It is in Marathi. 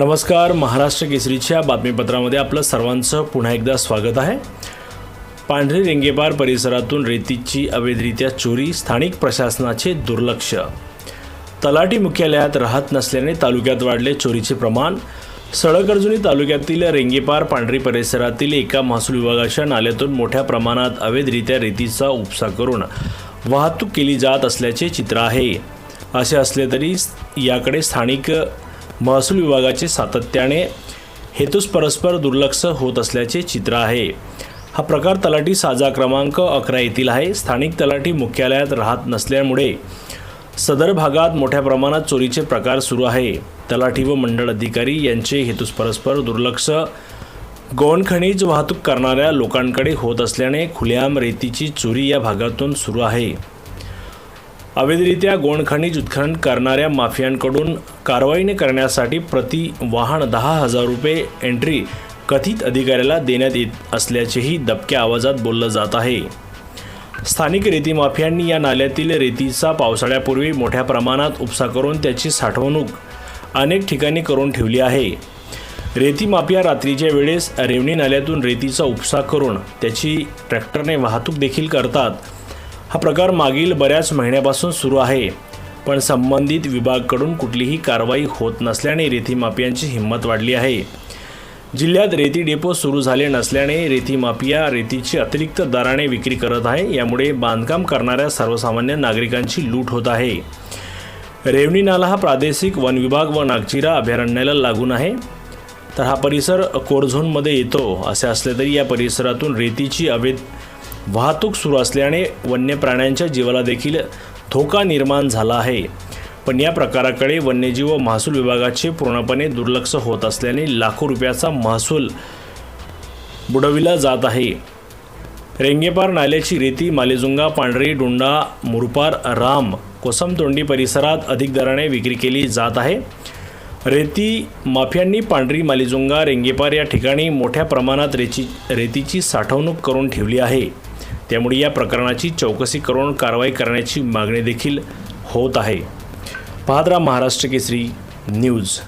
नमस्कार महाराष्ट्र केसरीच्या बातमीपत्रामध्ये आपलं सर्वांचं पुन्हा एकदा स्वागत आहे. पांढरी रेंगेपार परिसरातून रेतीची अवैधरित्या चोरी स्थानिक प्रशासनाचे दुर्लक्ष. तलाठी मुख्यालयात राहत नसल्याने तालुक्यात वाढले चोरीचे प्रमाण. सडकर्जुनी तालुक्यातील रेंगेपार पांढरी परिसरातील एका महसूल विभागाच्या नाल्यातून मोठ्या प्रमाणात अवैधरित्या रेतीचा उपसा करून वाहतूक केली जात असल्याचे चित्र आहे. असे असले तरी याकडे स्थानिक महसूल विभागाचे सातत्याने हेतूस परस्पर दुर्लक्ष होत असल्याचे चित्र आहे. हा प्रकार तलाठी साजा क्रमांक अकरा येथील आहे. स्थानिक तलाठी मुख्यालयात राहत नसल्यामुळे सदर भागात मोठ्या प्रमाणात चोरीचे प्रकार सुरू आहे. तलाठी व मंडळ अधिकारी यांचे हेतूस परस्पर दुर्लक्ष गौण खनिज वाहतूक करणाऱ्या लोकांकडे होत असल्याने खुलेआम रेतीची चोरी या भागातून सुरू आहे. अवैधरित्या गोण उत्खनन करणाऱ्या माफियांकडून कारवाईने करण्यासाठी प्रति वाहन दहा हजार रुपये एंट्री कथित अधिकाऱ्याला देण्यात येत असल्याचेही दबक्या आवाजात बोललं जात आहे. स्थानिक रेती माफियांनी या नाल्यातील रेतीचा पावसाळ्यापूर्वी मोठ्या प्रमाणात उपसा करून त्याची साठवणूक अनेक ठिकाणी करून ठेवली आहे. रेती माफिया रात्रीच्या वेळेस रेवणी नाल्यातून रेतीचा उपसा करून त्याची ट्रॅक्टरने वाहतूक देखील करतात. हा प्रकार मागील बऱ्याच महिन्यापासून सुरू आहे. पण संबंधित विभागाकडून कुठलीही कारवाई होत नसल्याने रेती माफियांची हिंमत वाढली आहे. जिल्ह्यात रेती डेपो सुरू झाले नसल्याने रेती माफिया रेतीची अतिरिक्त दराने विक्री करत आहे. यामुळे बांधकाम करणाऱ्या सर्वसामान्य नागरिकांची लूट होत आहे. रेवणी नाला हा प्रादेशिक वन विभाग व नागचिरा अभयारण्याला लागून आहे. तर हा परिसर कोरझोनमध्ये येतो असे असले तरी या परिसरातून रेतीची अवैध वाहतूक सुरू असल्याने वन्य प्राण्यांच्या जीवाला देखील धोका निर्माण झाला आहे. पण या प्रकाराकडे वन्यजीव व महसूल विभागाचे पूर्णपणे दुर्लक्ष होत असल्याने लाखो रुपयाचा महसूल बुडविला जात आहे. रेंगेपार नाल्याची रेती मालेजुंगा पांढरी डोंडा मुरपार राम कोसमतोंडी परिसरात अधिक दराने विक्री केली जात आहे. रेती माफियांनी पांढरी मालेजुंगा रेंगेपार या ठिकाणी मोठ्या प्रमाणात रेची रेतीची साठवणूक करून ठेवली आहे. त्यामुळे या प्रकरणाची चौकशी करून कारवाई करण्याची मागणी देखील होत आहे. पाहत राहा महाराष्ट्र केसरी न्यूज.